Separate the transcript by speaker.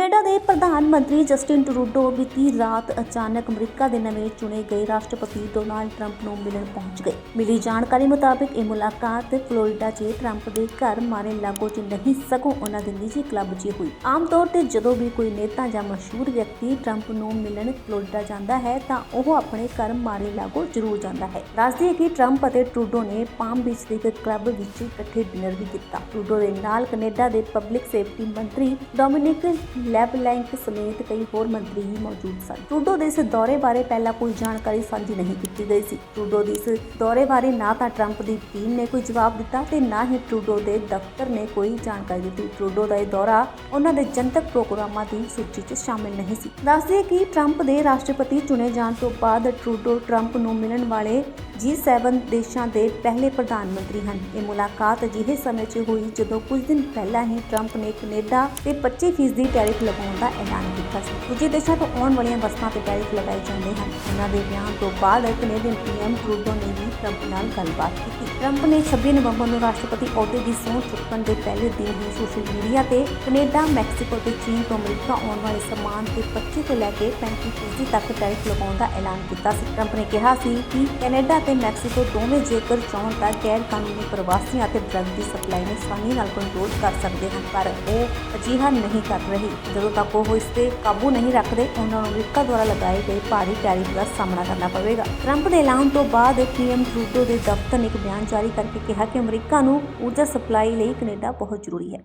Speaker 1: Canada ਦੇ ਪ੍ਰਧਾਨ ਮੰਤਰੀ ਜਸਟਿਨ ਟਰੂਡੋ ਬੀਤੀ ਰਾਤ ਅਚਾਨਕ ਅਮਰੀਕਾ ਦੇ ਨਵੇਂ ਚੁਣੇ ਗਏ ਰਾਸ਼ਟਰਪਤੀ ਡੋਨਾਲਡ ਟਰੰਪ ਨੂੰ ਮਿਲਣ ਪਹੁੰਚ ਗਏ। ਮਿਲੀ ਜਾਣਕਾਰੀ ਮੁਤਾਬਕ ਇਹ ਮੁਲਾਕਾਤ ਫਲੋਰੀਡਾ 'ਚ ਟਰੰਪ ਦੇ ਘਰ ਮਾਰੇ ਲਾਗੋ 'ਚ ਨਹੀਂ, ਸਗੋਂ ਉਹਨਾਂ ਦੇ ਨਿੱਜੀ ਕਲੱਬ 'ਚ ਹੋਈ। ਆਮ ਤੌਰ ਤੇ ਜਦੋਂ ਵੀ ਕੋਈ ਨੇਤਾ ਜਾਂ ਮਸ਼ਹੂਰ ਵਿਅਕਤੀ ਟਰੰਪ ਨੂੰ ਮਿਲਣ ਫਲੋਰੀਡਾ ਜਾਂਦਾ ਹੈ, ਤਾਂ ਉਹ ਆਪਣੇ ਘਰ ਮਾਰੇ ਲਾਗੋ ਜ਼ਰੂਰ ਜਾਂਦਾ ਹੈ। ਦੱਸਦੀ ਹੈ ਕਿ ਟਰੰਪ ਅਤੇ ਟਰੂਡੋ ਨੇ ਪਾਮ ਬੀਚ ਦੇ ਇੱਕ ਕਲੱਬ ਵਿੱਚ ਇਕੱਠੇ ਡਿਨਰ ਵੀ ਕੀਤਾ। ਟਰੂਡੋ ਦੇ ਨਾਲ ਕੈਨੇਡਾ ਦੇ ਪਬਲਿਕ ਸੇਫਟੀ ਮੰਤਰੀ ਡੋਮਿਨਿਕ ਲੈਬਲੈਂਕ ਸਮੇਤ ਕਈ ਹੋਰ ਮੰਤਰੀ ਵੀ ਮੌਜੂਦ ਸਨ। ਟਰੂਡੋ ਦੇ ਇਸ ਦੌਰੇ ਬਾਰੇ ਪਹਿਲਾਂ ਕੋਈ ਜਾਣਕਾਰੀ ਸਾਂਝੀ ਨਹੀਂ ਕੀਤੀ ਗਈ ਸੀ। ਟਰੂਡੋ ਦੇ ਇਸ ਦੌਰੇ ਬਾਰੇ ਨਾ ਤਾਂ ਟਰੰਪ ਦੀ ਟੀਮ ਨੇ ਕੋਈ ਜਵਾਬ ਦਿੱਤਾ ਤੇ ਨਾ ਹੀ ਟਰੂਡੋ ਦੇ ਦਫ਼ਤਰ ਨੇ ਕੋਈ ਜਾਣਕਾਰੀ ਦਿੱਤੀ। ਟਰੂਡੋ ਦਾ ਇਹ ਦੌਰਾ ਉਹਨਾਂ ਦੇ ਜਨਤਕ ਪ੍ਰੋਗਰਾਮਾਂ ਦੀ ਸੂਚੀ 'ਚ ਸ਼ਾਮਿਲ ਨਹੀਂ ਸੀ। ਦੱਸਦੇ ਕਿ ਟਰੰਪ ਦੇ ਰਾਸ਼ਟਰਪਤੀ ਚੁਣੇ ਜਾਣ ਤੋਂ ਬਾਅਦ ਟਰੂਡੋ ਟਰੰਪ ਨੂੰ ਮਿਲਣ ਵਾਲੇ G7 ਦੇਸ਼ਾਂ ਦੇ ਪਹਿਲੇ ਪ੍ਰਧਾਨ ਮੰਤਰੀ ਹਨ। ਇਹ ਮੁਲਾਕਾਤ ਅਜਿਹੇ ਸਮੇਂ 'ਚ ਹੋਈ ਜਦੋਂ ਕੁਝ ਦਿਨ ਪਹਿਲਾਂ ਹੀ ਟਰੰਪ ਨੇ ਕੈਨੇਡਾ ਤੇ 25% ਦੀ ਟੈਰਿਫ ਲਗਾਉਣ ਦਾ ਐਲਾਨ ਕੀਤਾ ਸੀ। ਦੂਜੇ ਦੇਸ਼ਾਂ ਤੋਂ ਆਉਣ ਵਾਲੀਆਂ ਵਸਤਾਂ ਤੇ ਟੈਰਿਫ ਲਗਾਏ ਜਾਂਦੇ ਹਨ। ਉਹਨਾਂ ਦੇ ਬਿਆਨ ਤੋਂ ਬਾਅਦ ਕੈਨੇਡੀਅਨ ਪੀਐਮ ਟਰੂਡੋ ਨੇ ਵੀ ਟਰੰਪ ਨਾਲ ਗੱਲਬਾਤ ਕੀਤੀ। ਟਰੰਪ ਨੇ 26 ਨਵੰਬਰ ਨੂੰ ਰਾਸ਼ਟਰਪਤੀ ਅਹੁਦੇ ਦੀ ਸਹੁੰ ਚੁੱਕਣ ਦੇ ਪਹਿਲੇ ਦਿਨ ਹੀ ਸੋਸ਼ਲ ਮੀਡੀਆ ਤੇ ਕੈਨੇਡਾ ਮੈਕਸੀਕੋ ਤੇ ਚੀਨ ਤੋਂ ਅਮਰੀਕਾ ਆਉਣ ਵਾਲੇ ਸਮਾਨ ਤੇ 25 ਤੋਂ ਲੈ ਕੇ 35% ਤੱਕ ਟੈਰਿਫ ਲਗਾਉਣ ਦਾ ਐਲਾਨ ਕੀਤਾ ਸੀ। ਟਰੰਪ ਨੇ ਕਿਹਾ ਸੀ ਕਿ ਕੈਨੇਡਾ ਤੇ ਮੈਕਸੀਕੋ ਦੋਵੇਂ ਜੇਕਰ ਚਾਹੁਣ ਤਾਂ ਗੈਰ ਕਾਨੂੰਨੀ ਪ੍ਰਵਾਸੀਆਂ ਅਤੇ ਡਰੱਗ ਦੀ ਸਪਲਾਈ ਨੂੰ ਆਸਾਨੀ ਨਾਲ ਕੰਟਰੋਲ ਕਰ ਸਕਦੇ ਹਨ, ਪਰ ਉਹ ਅਜਿਹਾ ਨਹੀਂ ਕਰ ਰਹੇ। ਜਦੋਂ ਤੱਕ ਉਹ ਇਸ ਤੇ ਕਾਬੂ ਨਹੀਂ ਰੱਖਦੇ, ਉਹਨਾਂ ਨੂੰ ਅਮਰੀਕਾ ਦੁਆਰਾ ਲਗਾਏ ਗਏ ਭਾਰੀ ਟੈਰਿਫ ਦਾ ਸਾਹਮਣਾ ਕਰਨਾ ਪਵੇਗਾ। ਟਰੰਪ ਦੇ ਐਲਾਨ ਤੋਂ ਬਾਅਦ ਪੀਐਮ ਟਰੂਡੋ ਦੇ ਦਫ਼ਤਰ ਨੇ ਇੱਕ ਬਿਆਨ ਜਾਰੀ ਕਰਕੇ ਕਿਹਾ ਕਿ ਅਮਰੀਕਾ ਨੂੰ ਊਰਜਾ ਸਪਲਾਈ ਲਈ ਕੈਨੇਡਾ ਬਹੁਤ ਜ਼ਰੂਰੀ ਹੈ।